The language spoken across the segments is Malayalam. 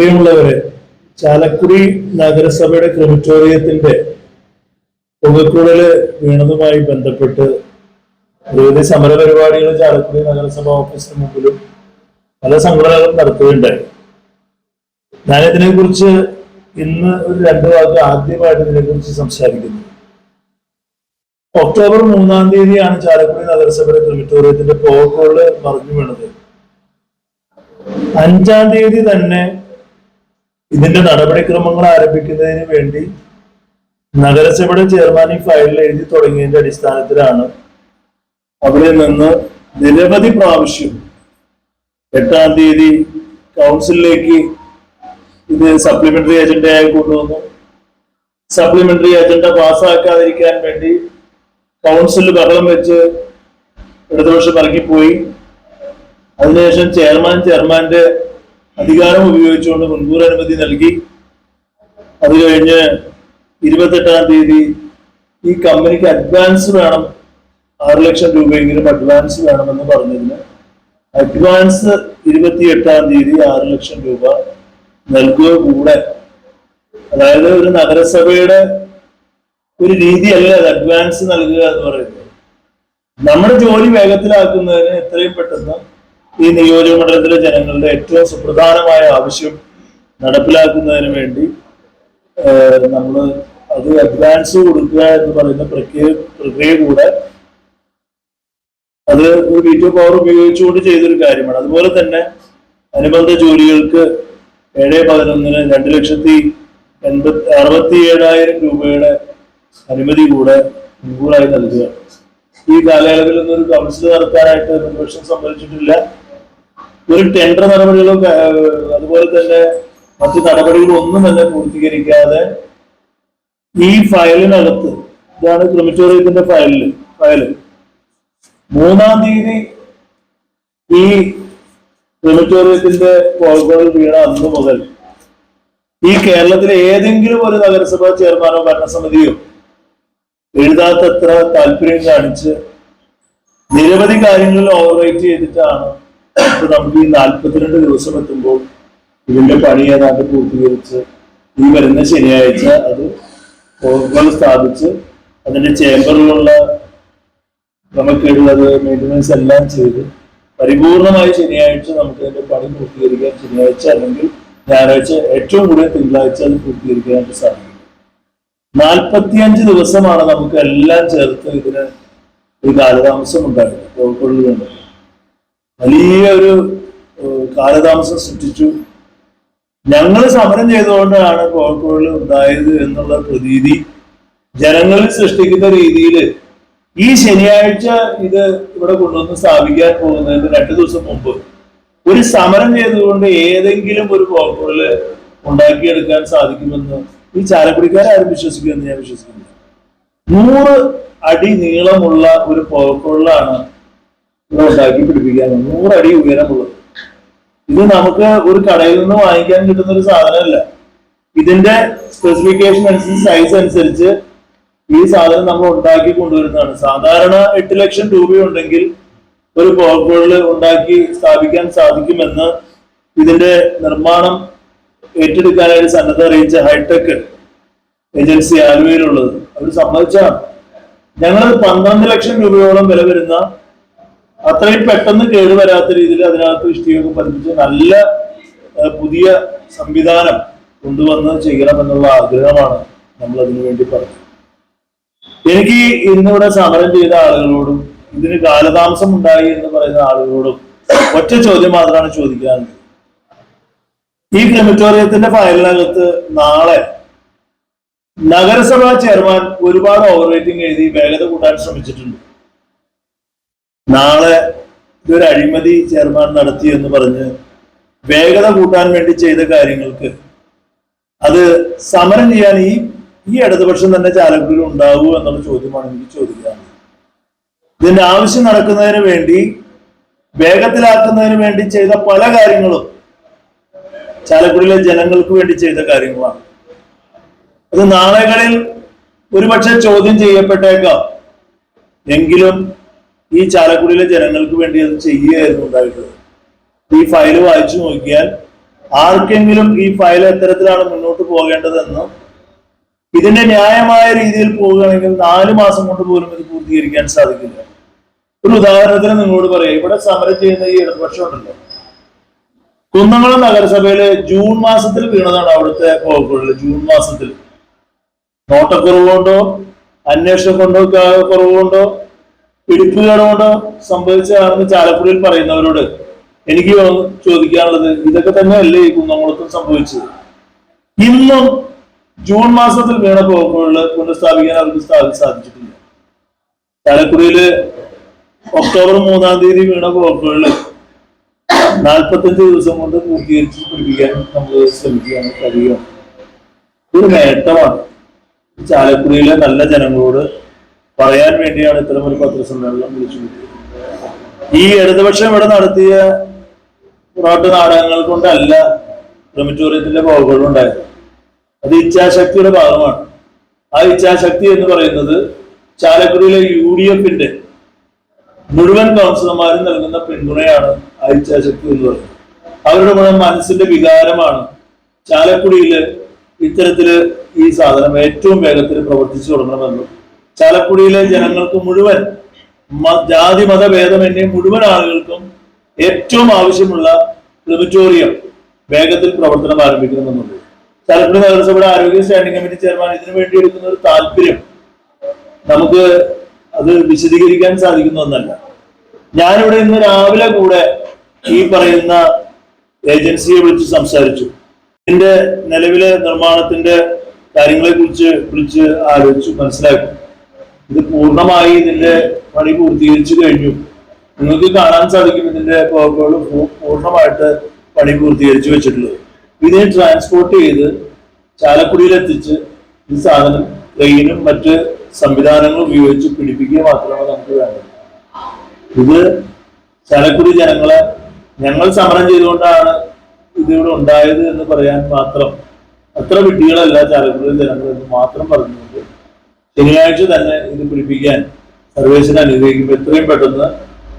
പ്രിയമുള്ളവരെ ചാലക്കുടി നഗരസഭയുടെ ക്രിമിറ്റോറിയത്തിന്റെ പുകക്കുഴൽ വീണതുമായി ബന്ധപ്പെട്ട് വിവിധ സമര പരിപാടികൾ ചാലക്കുടി നഗരസഭ ഓഫീസിന് മുമ്പിലും പല സംഘടനകളും നടത്തുകയുണ്ടായി. ഞാൻ ഇതിനെക്കുറിച്ച് ഇന്ന് ഒരു രണ്ട് വാക്ക് ആദ്യമായിട്ട് ഇതിനെ കുറിച്ച് സംസാരിക്കുന്നു. ഒക്ടോബർ മൂന്നാം തീയതിയാണ് ചാലക്കുടി നഗരസഭയുടെ ക്രിമിറ്റോറിയത്തിന്റെ പുകക്കൂടൽ മറിഞ്ഞു വീണത്. അഞ്ചാം തീയതി തന്നെ ഇതിന്റെ നടപടിക്രമങ്ങൾ ആരംഭിക്കുന്നതിന് വേണ്ടി നഗരസഭയുടെ ചെയർമാൻ ഈ ഫയലിൽ എഴുതി തുടങ്ങിയതിന്റെ അടിസ്ഥാനത്തിലാണ് അവിടെ നിന്ന് നിരവധി പ്രാവശ്യം എട്ടാം തീയതി കൗൺസിലിലേക്ക് ഇത് സപ്ലിമെന്ററി അജണ്ടയായി കൊണ്ടുവന്നു. സപ്ലിമെന്ററി അജണ്ട പാസ്സാക്കാതിരിക്കാൻ വേണ്ടി കൗൺസിൽ ബഹളം വെച്ച് ഇടതുപക്ഷം ഇറങ്ങിപ്പോയി. അതിനുശേഷം ചെയർമാൻ ചെയർമാന്റെ അധികാരം ഉപയോഗിച്ചുകൊണ്ട് മുൻകൂർ അനുമതി നൽകി. അത് കഴിഞ്ഞ് ഇരുപത്തെട്ടാം തീയതി ഈ കമ്പനിക്ക് അഡ്വാൻസ് വേണം. ആറ് ലക്ഷം രൂപയെങ്കിലും അഡ്വാൻസ് വേണമെന്ന് പറഞ്ഞതിന്. അഡ്വാൻസ് ഇരുപത്തി എട്ടാം തീയതി ആറ് ലക്ഷം രൂപ നൽകുക കൂടെ. അതായത് ഒരു നഗരസഭയുടെ ഒരു രീതിയല്ല അത് അഡ്വാൻസ് നൽകുക എന്ന് പറയുന്നത്. നമ്മുടെ ജോലി വേഗത്തിലാക്കുന്നതിന് എത്രയും പെട്ടെന്ന് ഈ നിയോജക മണ്ഡലത്തിലെ ജനങ്ങളുടെ ഏറ്റവും സുപ്രധാനമായ ആവശ്യം നടപ്പിലാക്കുന്നതിന് വേണ്ടി നമ്മൾ അത് അഡ്വാൻസ് കൊടുക്കുക എന്ന് പറയുന്ന പ്രക്രിയ പ്രക്രിയ കൂടെ അത് ഒരു പവർ ഉപയോഗിച്ചുകൊണ്ട് ചെയ്തൊരു കാര്യമാണ്. അതുപോലെ തന്നെ അനുബന്ധ ജോലികൾക്ക് ഏഴ് പതിനൊന്നിന് രണ്ട് ലക്ഷത്തി എൺപത്തി അറുപത്തി ഏഴായിരം രൂപയുടെ അനുമതി കൂടെ മുൻകൂറായി നൽകുക. ഈ കാലയളവിൽ ഒന്നും ഒരു കൗൺസിൽ നടത്താനായിട്ട് നിർദ്ദേശം സംഭവിച്ചിട്ടില്ല ഒരു ടെൻഡർ നടപടികളോ അതുപോലെ തന്നെ മറ്റു നടപടികളോ ഒന്നും തന്നെ പൂർത്തീകരിക്കാതെ ഈ ഫയലിനകത്ത് ഇതാണ് ക്രിമിറ്റോറിയത്തിന്റെ ഫയലിൽ ഫയൽ മൂന്നാം തീയതി ഈ ക്രിമിറ്റോറിയത്തിന്റെ കോഴിക്കോട് വീണ അന്ന് മുതൽ ഈ കേരളത്തിലെ ഏതെങ്കിലും ഒരു നഗരസഭാ ചെയർമാനോ ഭരണസമിതിയോ എഴുതാത്തത്ര താല്പര്യം കാണിച്ച് നിരവധി കാര്യങ്ങളിൽ ഓവറേറ്റ് ചെയ്തിട്ടാണ് ഇപ്പൊ നമുക്ക് ഈ നാൽപ്പത്തിരണ്ട് ദിവസം എത്തുമ്പോൾ ഇതിന്റെ പണി ഏതാണ്ട് പൂർത്തീകരിച്ച് ഈ വരുന്ന ശനിയാഴ്ച അത് സ്ഥാപിച്ച് അതിന്റെ ചേംബറിലുള്ള ക്രമക്കേടുള്ളത് മെയിന്റനൻസ് എല്ലാം ചെയ്ത് പരിപൂർണമായി ശനിയാഴ്ച നമുക്ക് അതിന്റെ പണി പൂർത്തീകരിക്കാൻ ശനിയാഴ്ച അല്ലെങ്കിൽ ഞായറാഴ്ച ഏറ്റവും കൂടുതൽ തിങ്കളാഴ്ച അത് പൂർത്തീകരിക്കാനായിട്ട് സാധിക്കും. നാൽപ്പത്തിയഞ്ച് ദിവസമാണ് നമുക്ക് എല്ലാം ചേർത്ത് ഇതിന് ഒരു കാലതാമസം ഉണ്ടായത് കോഴിക്കോടുണ്ട് വലിയ ഒരു കാലതാമസം സൃഷ്ടിച്ചു. ഞങ്ങൾ സമരം ചെയ്തുകൊണ്ടാണ് കോഴിക്കോട് ഉണ്ടായത് എന്നുള്ള പ്രതീതി ജനങ്ങളിൽ സൃഷ്ടിക്കുന്ന രീതിയിൽ ഈ ശനിയാഴ്ച ഇത് ഇവിടെ കൊണ്ടുവന്ന് സ്ഥാപിക്കാൻ പോകുന്നതിന് രണ്ടു ദിവസം മുമ്പ് ഒരു സമരം ചെയ്തുകൊണ്ട് ഏതെങ്കിലും ഒരു കോഴിക്കോട് ഉണ്ടാക്കിയെടുക്കാൻ സാധിക്കുമെന്ന് ഈ ചാലക്കുടിക്കാരും വിശ്വസിക്കുമെന്ന് ഞാൻ വിശ്വസിക്കുന്നു നൂറ് അടി നീളമുള്ള ഒരു ഇവിടെ ഉണ്ടാക്കി പിടിപ്പിക്കാൻ നൂറടി ഉയരമുള്ളത് ഇത് നമുക്ക് ഒരു കടയിൽ നിന്ന് വാങ്ങിക്കാൻ കിട്ടുന്ന ഒരു സാധനമല്ല. ഇതിന്റെ സ്പെസിഫിക്കേഷൻ അനുസരിച്ച് സൈസ് അനുസരിച്ച് ഈ സാധനം നമ്മൾ ഉണ്ടാക്കി കൊണ്ടുവരുന്നതാണ്. സാധാരണ എട്ട് ലക്ഷം രൂപയുണ്ടെങ്കിൽ ഒരു പോർക്കോളിൽ ഉണ്ടാക്കി സ്ഥാപിക്കാൻ സാധിക്കുമെന്ന് ഇതിന്റെ നിർമ്മാണം ഏറ്റെടുക്കാനായിട്ട് സന്നദ്ധ അറിയിച്ച ഹൈടെക് ഏജൻസി ആലുവയിലുള്ളത്. അവർ സമ്മതിച്ചാണ്. ഞങ്ങൾ പന്ത്രണ്ട് ലക്ഷം രൂപയോളം വില വരുന്ന അത്രയും പെട്ടെന്ന് കേടുവരാത്ത രീതിയിൽ അതിനകത്ത് ഇഷ്ടികയൊക്കെ പതിപ്പിച്ച് നല്ല പുതിയ സംവിധാനം കൊണ്ടുവന്ന് ചെയ്യണമെന്നുള്ള ആഗ്രഹമാണ് നമ്മൾ അതിനു വേണ്ടി പറഞ്ഞത്. എനിക്ക് ഇന്നിവിടെ സമരം ചെയ്ത ആളുകളോടും ഇതിന് കാലതാമസം ഉണ്ടായി എന്ന് പറയുന്ന ആളുകളോടും ഒറ്റ ചോദ്യം മാത്രമാണ് ചോദിക്കാനുള്ളത്. ഈ ക്രിമിറ്റോറിയത്തിന്റെ ഫയലിനകത്ത് നാളെ നഗരസഭാ ചെയർമാൻ ഒരുപാട് ഓവർ റേറ്റിംഗ് എഴുതി വേഗത കൂട്ടാൻ ശ്രമിച്ചിട്ടുണ്ട്. നാളെ ഇതൊരു അഴിമതി ചെയർമാൻ നടത്തി എന്ന് പറഞ്ഞ് വേഗത കൂട്ടാൻ വേണ്ടി ചെയ്ത കാര്യങ്ങൾക്ക് അത് സമരം ചെയ്യാൻ ഈ ഈ ഇടതുപക്ഷം തന്നെ ചാലക്കുടിയിൽ ഉണ്ടാവൂ എന്നുള്ള ചോദ്യമാണ് എനിക്ക് ചോദിക്കാറ് ഇതിന്റെ ആവശ്യം നടക്കുന്നതിന് വേണ്ടി വേഗത്തിലാക്കുന്നതിന് വേണ്ടി ചെയ്ത പല കാര്യങ്ങളും ചാലക്കുടിയിലെ ജനങ്ങൾക്ക് വേണ്ടി ചെയ്ത കാര്യങ്ങളാണ്. അത് നാളെകളിൽ ഒരുപക്ഷെ ചോദ്യം ചെയ്യപ്പെട്ടേക്കാം. എങ്കിലും ഈ ചാലക്കുടിയിലെ ജനങ്ങൾക്ക് വേണ്ടി അത് ചെയ്യുകയായിരുന്നു ഉണ്ടായിട്ടുള്ളത്. ഈ ഫയൽ വായിച്ചു നോക്കിയാൽ ആർക്കെങ്കിലും ഈ ഫയൽ എത്തരത്തിലാണ് മുന്നോട്ട് പോകേണ്ടതെന്നും ഇതിന്റെ ന്യായമായ രീതിയിൽ പോവുകയാണെങ്കിൽ നാല് മാസം കൊണ്ട് പോലും ഇത് പൂർത്തീകരിക്കാൻ സാധിക്കില്ല. ഒരു ഉദാഹരണത്തിന് നിങ്ങളോട് പറയാം ഇവിടെ സമരം ചെയ്യുന്ന ഈ ഇടതുപക്ഷം ഉണ്ടല്ലോ. കുന്നംകുളം നഗരസഭയിൽ ജൂൺ മാസത്തിൽ വീണതാണ് അവിടുത്തെ വകുപ്പുകളിൽ ജൂൺ മാസത്തിൽ. നോട്ടക്കുറവ് കൊണ്ടോ അന്വേഷണം കൊണ്ടോ കുറവുകൊണ്ടോ കുറവ് കൊണ്ടോ പിടിപ്പുകേട് കൊണ്ടോ സംഭവിച്ചതാണെന്ന് ചാലക്കുടിയിൽ പറയുന്നവരോട് എനിക്ക് ചോദിക്കാനുള്ളത് ഇതൊക്കെ തന്നെയല്ലേ ഈ കുന്നംകുളത്തും സംഭവിച്ചത്? ഇന്നും ജൂൺ മാസത്തിൽ വീണ പോകുമ്പോഴുള്ള പുനഃസ്ഥാപിക്കാൻ അവർക്ക് സാധിച്ചിട്ടില്ല. ചാലക്കുടിയിൽ ഒക്ടോബർ മൂന്നാം തീയതി വീണ പോക്കുകളിൽ നാൽപ്പത്തഞ്ച് ദിവസം കൊണ്ട് പൂർത്തീകരിച്ച് പിടിപ്പിക്കാൻ നമ്മൾ ശ്രമിക്കാൻ കഴിയും ഒരു നേട്ടമാണ്. ചാലക്കുടിയിലെ നല്ല ജനങ്ങളോട് പറയാൻ വേണ്ടിയാണ് ഇത്തരം ഒരു പത്രസമ്മേളനം വിളിച്ചു ഈ ഇടതുപക്ഷം ഇവിടെ നടത്തിയ പുറത്തു നാടകങ്ങൾ കൊണ്ടല്ല ക്രമിറ്റോറിയത്തിന്റെ പോകകൾ ഉണ്ടായത്. അത് ഇച്ഛാശക്തിയുടെ ഭാഗമാണ്. ആ ഇച്ഛാശക്തി എന്ന് പറയുന്നത് ചാലക്കുടിയിലെ യു ഡി എഫിന്റെ മുഴുവൻ കൗൺസിലർമാരും നൽകുന്ന പിന്തുണയാണ് ആ ഇച്ഛാശക്തി എന്ന് പറയുന്നത്. അവരുടെ മുഴുവൻ മനസ്സിന്റെ വികാരമാണ് ചാലക്കുടിയിൽ ഇത്തരത്തിൽ ഈ സാധനം ഏറ്റവും വേഗത്തിൽ പ്രവർത്തിച്ചു തുടങ്ങണമെന്നും ചാലക്കുടിയിലെ ജനങ്ങൾക്ക് മുഴുവൻ ജാതി മത ഭേദമന്യേ മുഴുവൻ ആളുകൾക്കും ഏറ്റവും ആവശ്യമുള്ള ക്രിമിറ്റോറിയം വേഗത്തിൽ പ്രവർത്തനം ആരംഭിക്കണമെന്നുണ്ട്. ചാലക്കുടി നഗരസഭയുടെ ആരോഗ്യ സ്റ്റാൻഡിംഗ് കമ്മിറ്റി ചെയർമാൻ ഇതിനു വേണ്ടി എടുക്കുന്ന ഒരു താല്പര്യം നമുക്ക് അത് വിശദീകരിക്കാൻ സാധിക്കുന്ന ഒന്നല്ല ഞാനിവിടെ ഇന്ന് രാവിലെ കൂടെ ഈ പറയുന്ന ഏജൻസിയെ വിളിച്ച് സംസാരിച്ചു. ഇതിന്റെ നിലവിലെ നിർമ്മാണത്തിന്റെ കാര്യങ്ങളെ കുറിച്ച് വിളിച്ച് ആലോചിച്ചു മനസ്സിലാക്കി. ഇത് പൂർണമായി ഇതിന്റെ പണി പൂർത്തീകരിച്ചു കഴിഞ്ഞു. നിങ്ങൾക്ക് കാണാൻ സാധിക്കും ഇതിന്റെ പോക്കുകൾ പൂർണമായിട്ട് പണി പൂർത്തീകരിച്ചു വെച്ചിട്ടുള്ളത്. ഇതിനെ ട്രാൻസ്പോർട്ട് ചെയ്ത് ചാലക്കുടിയിൽ എത്തിച്ച് ഈ സാധനം ട്രെയിനും മറ്റ് സംവിധാനങ്ങളും ഉപയോഗിച്ച് പിടിപ്പിക്കുക മാത്രമേ നമുക്ക് വേണ്ടത്. ഇത് ചാലക്കുടി ജനങ്ങളെ ഞങ്ങൾ സമരം ചെയ്തുകൊണ്ടാണ് ഇതിവിടെ ഉണ്ടായത് എന്ന് പറയാൻ മാത്രം. അത്ര വിഡ്ഢികളല്ല ചാലക്കുടി ജനങ്ങൾ എന്ന് മാത്രം പറഞ്ഞുകൊണ്ട് ശനിയാഴ്ച തന്നെ ഇത് പിടിപ്പിക്കാൻ സർവേശ്വരൻ അനുഗ്രഹിക്കുമ്പോൾ എത്രയും പെട്ടെന്ന്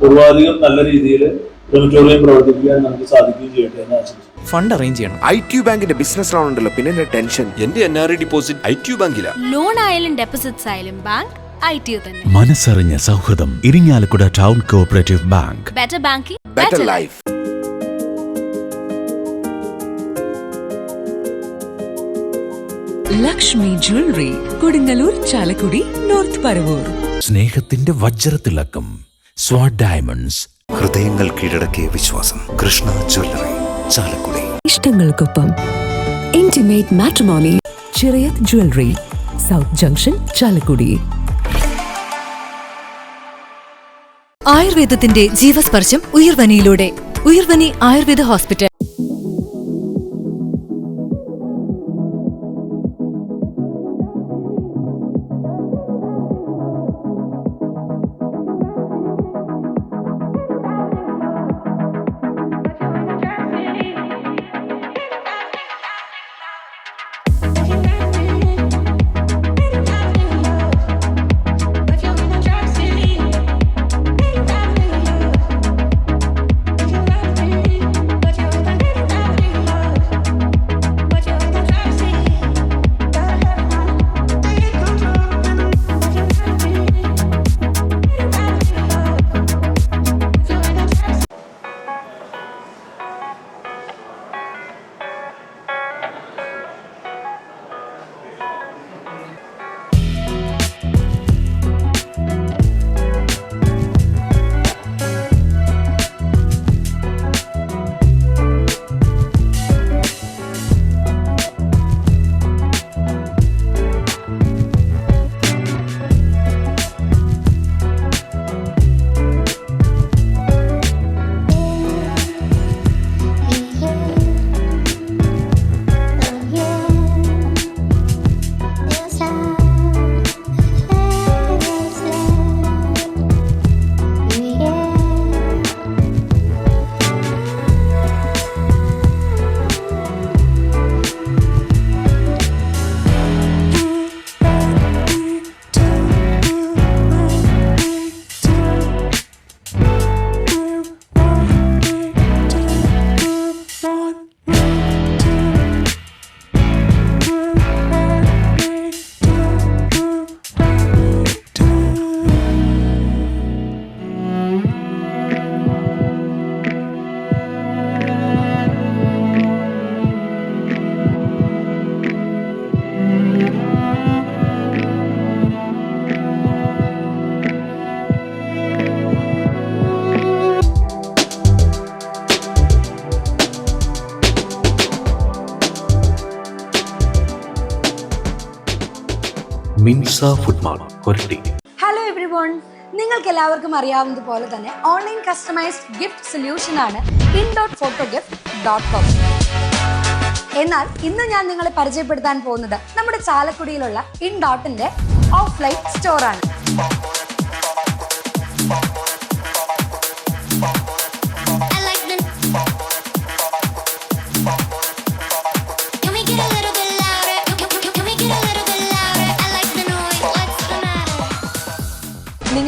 പൂർവാധികം നല്ല രീതിയിൽ ക്രിമിറ്റോറിയം പ്രവർത്തിപ്പിക്കാൻ നമുക്ക് സാധിക്കുകയും ചെയ്യട്ടെ എന്ന് ആശംസിക്കുന്നു. ഫണ്ട് അറേഞ്ച് ചെയ്യണം. ഐ ടി ബാങ്കിന്റെ ബിസിനസ് ലോൺ ഉണ്ടല്ലോ പിന്നെ ടെൻഷൻ? എന്റെ N R I deposit I T ബാങ്കില. Loan ആയാലും ഡെപ്പോസിറ്റ്സ് ആയാലും ബാങ്ക് ഐ ടി തന്നെ. മനസ്സറിഞ്ഞ സൗഹൃദം Irinjalakuda town cooperative bank better banking better life Lakshmi jewellery Kodungallur Chalakudy north Paravur സ്നേഹത്തിന്റെ വജ്രത്തിളക്കം സ്വാഡ് ഡയമണ്ട്സ്. ഹൃദയങ്ങൾ കീഴടക്കിയ വിശ്വാസം Krishna jewellery Chalakudy. ഇഷ്ടങ്ങൾക്കൊപ്പം intimate matrimony Chirayath jewellery south junction Chalakudy. ആയുർവേദത്തിന്റെ ജീവസ്പർശം ഉയർവനിയിലൂടെ. Uyarvani Ayurveda hospital. Koratty hello everyone നിങ്ങൾക്ക് എല്ലാവർക്കും അറിയാവുന്നത് പോലെ തന്നെ ഓൺലൈൻ കസ്റ്റമൈസ്ഡ് ഗിഫ്റ്റ് സൊല്യൂഷൻ ആണ് dot photo gift dot com എന്നാൽ ഇന്ന് ഞാൻ നിങ്ങളെ പരിചയപ്പെടുത്താൻ പോകുന്നത് നമ്മുടെ ചാലക്കുടിയിലുള്ള ഇൻ ഡോട്ടിന്റെ ഓഫ്ലൈൻ സ്റ്റോർ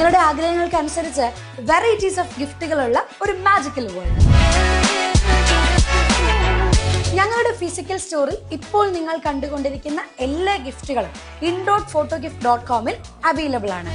നിങ്ങളുടെ ആഗ്രഹങ്ങൾക്ക് അനുസരിച്ച് വെറൈറ്റീസ് ഓഫ് ഗിഫ്റ്റുകളുള്ള ഒരു മാജിക്കൽ വേൾഡ് ഞങ്ങളുടെ ഫിസിക്കൽ സ്റ്റോറിൽ ഇപ്പോൾ നിങ്ങൾ കണ്ടുകൊണ്ടിരിക്കുന്ന എല്ലാ ഗിഫ്റ്റുകളും in dot photo gift dot കോമിൽ available ആണ്.